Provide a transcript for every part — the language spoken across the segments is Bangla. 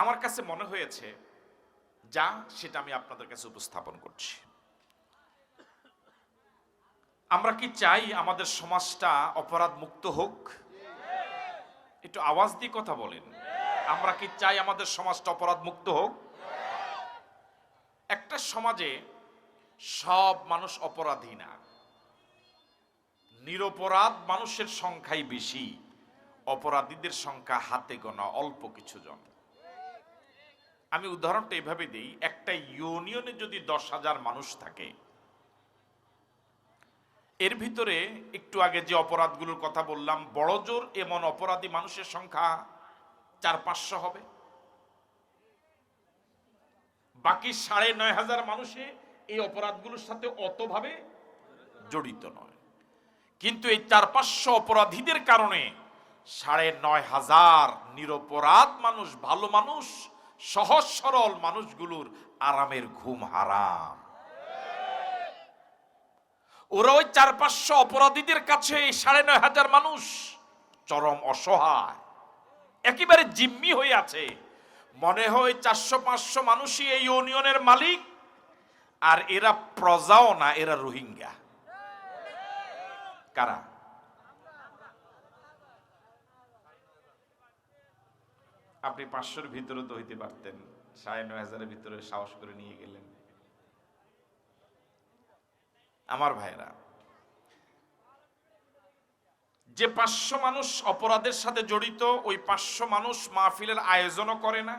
আমার কাছে মনে হয়েছে, যা সেটা আমি আপনাদের কাছে উপস্থাপন করছি। আমরা কি চাই আমাদের সমাজটা অপরাধ মুক্ত হোক? একটু আওয়াজ দিয়ে কথা বলেন। আমরা কি চাই আমাদের সমাজটা অপরাধ মুক্ত হোক? একটা সমাজে সব মানুষ অপরাধী না। নিরপরাধ মানুষের সংখ্যাই বেশি, অপরাধীদের সংখ্যা হাতে গোনা অল্প কিছু জন আমি উদাহরণটা এভাবে দিই, একটা ইউনিয়নে যদি দশ হাজার মানুষ থাকে, এর ভিতরে একটু আগে যে অপরাধগুলোর কথা বললাম, বড় জোর এমন অপরাধী মানুষের সংখ্যা চার, পাঁচশো হবে। বাকি সাড়ে নয় হাজার মানুষে এই অপরাধগুলোর সাথে অতভাবে জড়িত নয়। কিন্তু এই চার, পাঁচশো অপরাধীদের কারণে সাড়ে নয় হাজার নিরপরাধ মানুষ, ভালো মানুষ সহজ সরল মানুষগুলোর আরামের ঘুম হারাম। ওরা ওই চার পাঁচশো অপরাধীদের কাছে সাড়ে নয় হাজার মানুষ চরম অসহায়, একেবারে জিম্মি হয়ে আছে। মনে হয় চারশো পাঁচশো মানুষই এই ইউনিয়নের মালিক, আর এরা প্রজাও না, এরা রোহিঙ্গা। কারা? আপনি পাঁচশোর ভিতরে তো হইতে পারতেন, সাড়ে নয় হাজারের ভিতরে সাহস করে নিয়ে গেলেন। আমার ভাইরা যে পাঁচশো মানুষ অপরাধের সাথে জড়িত, ওই পাঁচশো মানুষ মাহফিলের আয়োজনও করে না,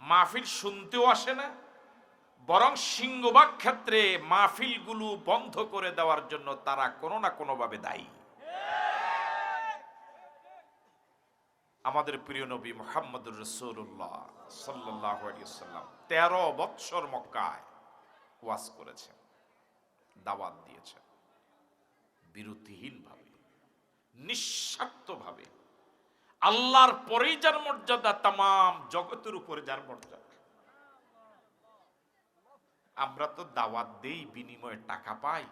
মাহফিল শুনতেও আসে না, বরং সিংহবাগ ক্ষেত্রে মাহফিলগুলো বন্ধ করে দেওয়ার জন্য তারা কোনো না কোনোভাবে দায়ী। আমাদের প্রিয় নবী মোহাম্মদুর রসুল্লাহ সাল্লাহ সাল্লাম তেরো বৎসর মক্কায় ওয়াজ করেছেন, দাওয়াত দিয়েছেন। বিরতিহীনভাবে, নিঃস্বার্থভাবে, আল্লাহর পরেই যার মর্যাদা তাম জগতের উপরে যার মর্যাদা। আমরা তো দাওয়াত দেই, বিনিময়ে টাকা পাই।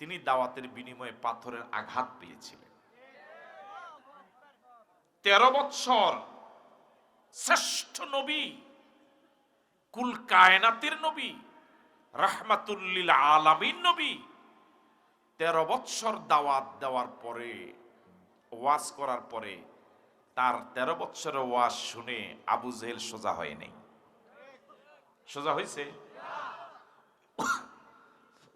তিনি দাওয়াতের বিনিময়ে পাথরের আঘাত পেয়েছিলেন। তেরো বৎসর শ্রেষ্ঠ নবী, কুল কায়নাতের নবী, রাহমাতুল্লিল আলামিন নবী। তেরো বৎসর দাওয়াত দেওয়ার পরে, ওয়াজ করার পরে, তার তেরো বৎসরের ওয়াজ শুনে আবু জেহেল সোজা হয় নাই। সোজা হয়েছে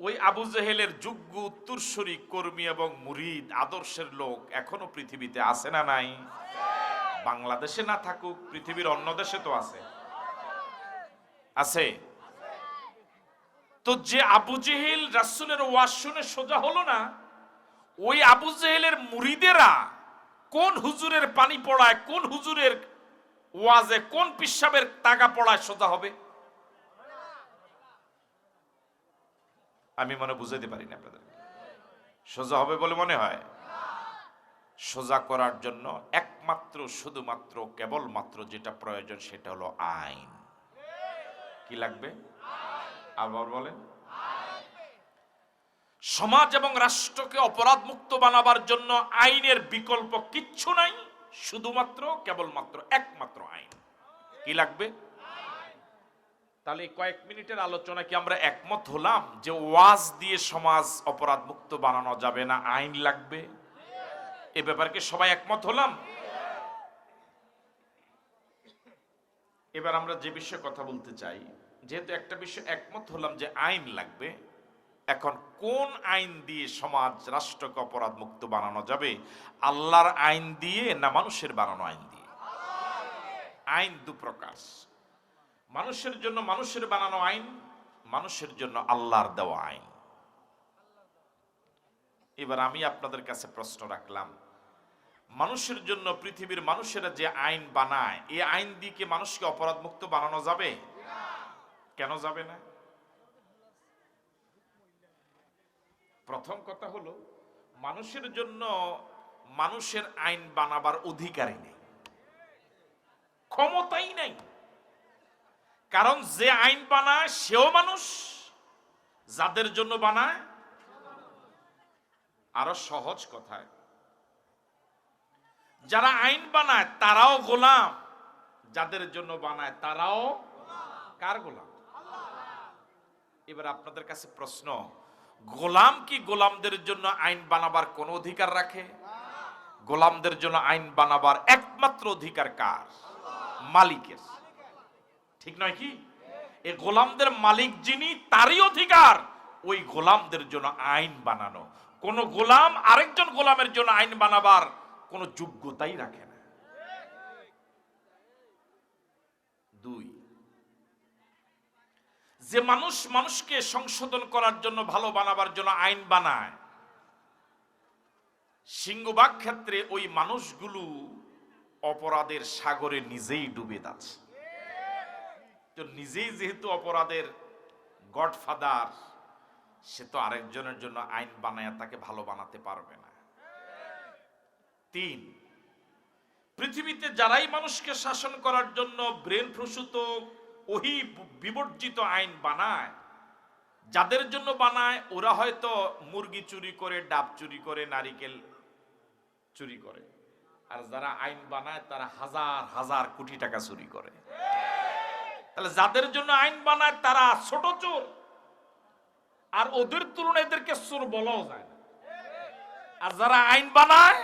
ওই আবু জেহেলের যোগ্য উত্তরসূরি কর্মী এবং মুরিদ, আদর্শের লোক এখনও পৃথিবীতে আছে না নাই? বাংলাদেশে না থাকুক, পৃথিবীর অন্য দেশে তো আছে। আছে? তো যে আবু জেহেল রাসুলের ওয়াজ শুনে সোজা হলো না, ওই আবু জেহেলের মুরিদেরা কোন হুজুরের পানি পড়ায়, কোন হুজুরের ওয়াজে কোন পিসাবের তাগা পড়ায় সোজা হবে? আমি মনে বুঝাইতে পারি না আপনাদের। সোজা হবে বলে মনে হয়? সোজা করার জন্য একমাত্র, শুধুমাত্র, কেবলমাত্র যেটা প্রয়োজন সেটা হলো আইন। কি লাগবে? আবার বলেন। সমাজ এবং রাষ্ট্রকে অপরাধ মুক্ত বানাবার জন্য আইনের বিকল্প কিচ্ছু নাই, শুধুমাত্র, কেবলমাত্র, একমাত্র আইন। কি লাগবে? তাহলে কয়েক মিনিটের আলোচনা কি আমরা একমত হলাম যে ওয়াজ দিয়ে সমাজ অপরাধ মুক্ত বানানো যাবে না? আইন লাগবে? এ ব্যাপারে কি সবাই একমত হলাম? এবার আমরা যে বিষয়ে কথা বলতে চাই, যেহেতু একটা বিষয় একমত হলাম যে আইন লাগবে, এখন কোন আইন দিয়ে সমাজ রাষ্ট্রকে অপরাধ মুক্ত বানানো যাবে? আল্লাহর আইন দিয়ে না মানুষের বানানো আইন দিয়ে? আইন দু প্রকার। মানুষের জন্য মানুষের বানানো আইন, মানুষের জন্য আল্লাহর দেওয়া আইন। এবার আমি আপনাদের কাছে প্রশ্ন রাখলাম, মানুষের জন্য পৃথিবীর মানুষেরা যে আইন বানায় এই আইন দিয়ে কি মানুষকে অপরাধ মুক্ত বানানো যাবে? কেন যাবে না? প্রথম কথা হলো, মানুষের জন্য মানুষের আইন বানাবার অধিকারই নেই। ক্ষমতাই নাই। কারণ যে আইন বানায়, সেও মানুষ, যাদের জন্য বানায়, আরও সহজ কথায়। যারা আইন বানায়, তারাও গোলাম। যাদের জন্য বানায়, তারাও কার গোলাম? এবার আপনাদের কাছে প্রশ্ন, গোলাম কি গোলামদের জন্য আইন বানাবার কোন অধিকার রাখে? গোলামদের জন্য আইন বানাবার একমাত্র অধিকার কার? মালিকের। ঠিক নয় কি? এই গোলামদের মালিক যিনি, তারই অধিকার। ওই গোলামদের জন্য আইন বানানো। কোন গোলাম আরেকজন গোলামের জন্য আইন বানাবার কোন যোগ্যতাই রাখে না। দুই, যে মানুষ মানুষকে সংশোধন করার জন্য ভালো বানাবার জন্য আইন বানায় সিংহবাগ ক্ষেত্রে ওই মানুষগুলো অপরাধের সাগরে নিজেই ডুবে যাচ্ছে। তো নিজেই যেহেতু অপরাধের গডফাদার, সে তো আরেকজনের জন্য আইন বানায় তাকে ভালো বানাতে পারবে না। তিন, পৃথিবীতে যারাই মানুষকে শাসন করার জন্য ব্রেন প্রসূত, ওহি বিবর্জিত আইন বানায়, যাদের জন্য বানায়, ওরা হয়তো মুরগি চুরি করে, ডাব চুরি করে, নারিকেল চুরি করে। আর যারা আইন বানায়, তারা হাজার হাজার কোটি টাকা চুরি করে। তাহলে যাদের জন্য আইন বানায় তারা ছোট চোর। আর ওদের তুলনায় এদেরকে চোর বলাও যায় না। আর যারা আইন বানায়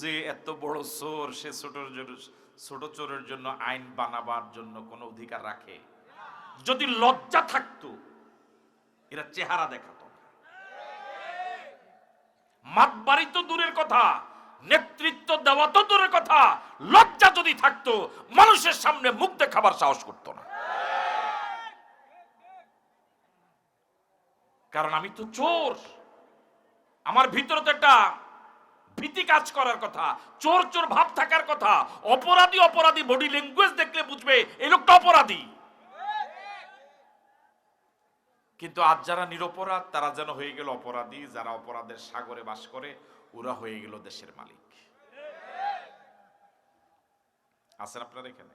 যে এত বড় চোর, সে জন্য, ছোট চোরের জন্য আইন বানাবার জন্য কোনো অধিকার রাখে? যদি লজ্জা থাকতো, এরা চেহারা দেখাতো। মাতবাড়ি তো দূরের কথা। নেতৃত্ব দেওয়া তো দূরের কথা। লজ্জা যদি থাকতো, মানুষের সামনে মুখ দেখাবার সাহস করতো না। কারণ আমি তো চোর। আমার ভিতরে তো একটা ভীতি কাজ করার কথা, চোর চোর ভাব থাকার কথা। অপরাধী অপরাধী বডি ল্যাঙ্গুয়েজ দেখলে বুঝবে, এই লোকটা অপরাধী। কিন্তু আজ যারা নিরপরাধ, তারা যেন হয়ে গেল অপরাধী, যারা অপরাধের সাগরে বাস করে ওরা হয়ে গেল দেশের মালিক। আছেন আপনার এখানে?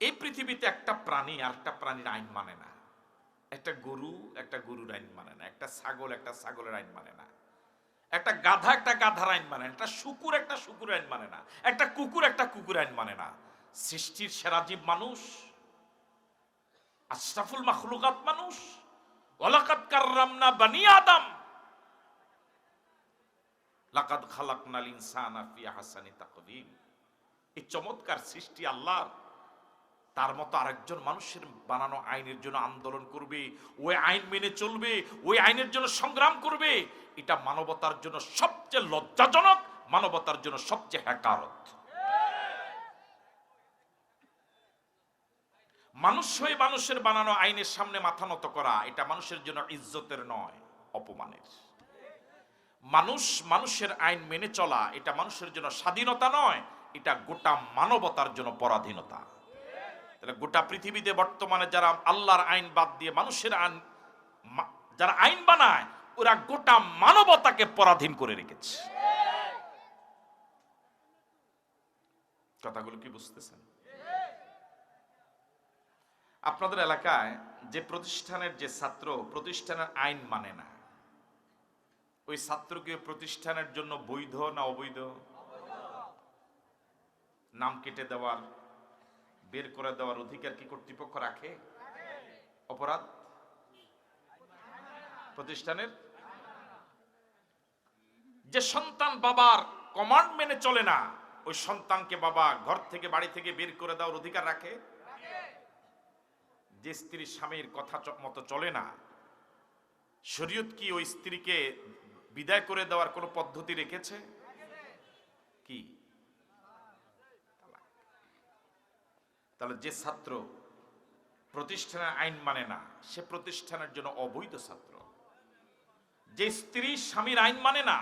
এই পৃথিবীতে একটা প্রাণী আর একটা প্রাণীর আইন মানে না। একটা গরু, একটা গরুর আইন মানে না। একটা ছাগল, একটা ছাগলের আইন মানে না। একটা গাধা, একটা গাধার আইন মানে না। একটা শুকুর একটা শুকুর আইন মানে না। একটা কুকুর একটা কুকুর আইন মানে না। সৃষ্টির সেরা জীব মানুষ, আশরাফুল মাখলুকাত মানুষ, ওয়ালাকাদ কাররামনা বানি আদম। লাকাদ খালাকনাল ইনসানা ফি আহসানি তাকওয়িম এই চমৎকার সৃষ্টি আল্লাহর। তার মতো আরেকজন মানুষের বানানো আইনের জন্য আন্দোলন করবে, ওই আইন মেনে চলবে, ওই আইনের জন্য সংগ্রাম করবে, এটা মানবতার জন্য সবচেয়ে লজ্জাজনক, মানবতার জন্য সবচেয়ে হ্যাকারত মানুষ হয়ে মানুষের বানানো আইনের সামনে মাথা নত করা, এটা মানুষের জন্য ইজ্জতের নয়, অপমানের। মানুষ মানুষের আইন মেনে চলা, এটা মানুষের জন্য স্বাধীনতা নয়, এটা গোটা মানবতার জন্য পরাধীনতা। তাহলে গোটা পৃথিবীতে বর্তমানে যারা আল্লাহর আইন বাদ দিয়ে মানুষের আইন যারা আইন বানায়, ওরা গোটা মানবতাকে পরাধীন করে রেখেছে। কথাগুলো কি বুঝতেছেন? আপনাদের এলাকায় যে প্রতিষ্ঠানের যে ছাত্র, প্রতিষ্ঠানের আইন মানে না। ওই ছাত্রকে প্রতিষ্ঠানের জন্য বৈধ না অবৈধ? নাম কেটে দেওয়ার বের করে দেওয়ার অধিকার কি কর্তৃপক্ষ রাখে? অপরাধ? প্রতিষ্ঠানের? যে সন্তান বাবার কমান্ড মেনে চলে না, ওই সন্তানকে বাবা ঘর থেকে, বাড়ি থেকে বের করে দেওয়ার অধিকার রাখে? যে স্ত্রী স্বামীর কথা মতো চলে না, শরীয়ত কি ওই স্ত্রীকে বিদায় করে দেওয়ার কোনো পদ্ধতি রেখেছে? কি? তাহলে যে ছাত্র প্রতিষ্ঠানের আইন মানে না, সে প্রতিষ্ঠানের জন্য অবৈধ ছাত্র। যে স্ত্রী স্বামীর আইন মানে না,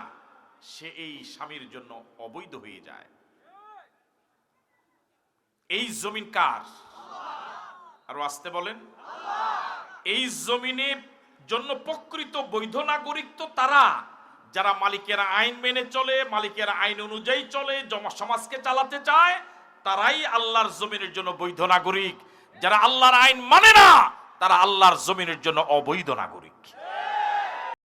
সে এই স্বামীর জন্য অবৈধ হয়ে যায়। এই জমিন কার? আরও আসতে বলেন। এই জমিনে জন্য প্রকৃত বৈধ নাগরিক তো তারা। যারা মালিকের আইন মেনে চলে, মালিকের আইন অনুযায়ী চলে জমা সমাজকে চালাতে চায়, তারাই আল্লাহর জমিনের জন্য বৈধ নাগরিক। যারা আল্লাহর আইন মানে না, তারা আল্লাহর জমিনের জন্য অবৈধ নাগরিক।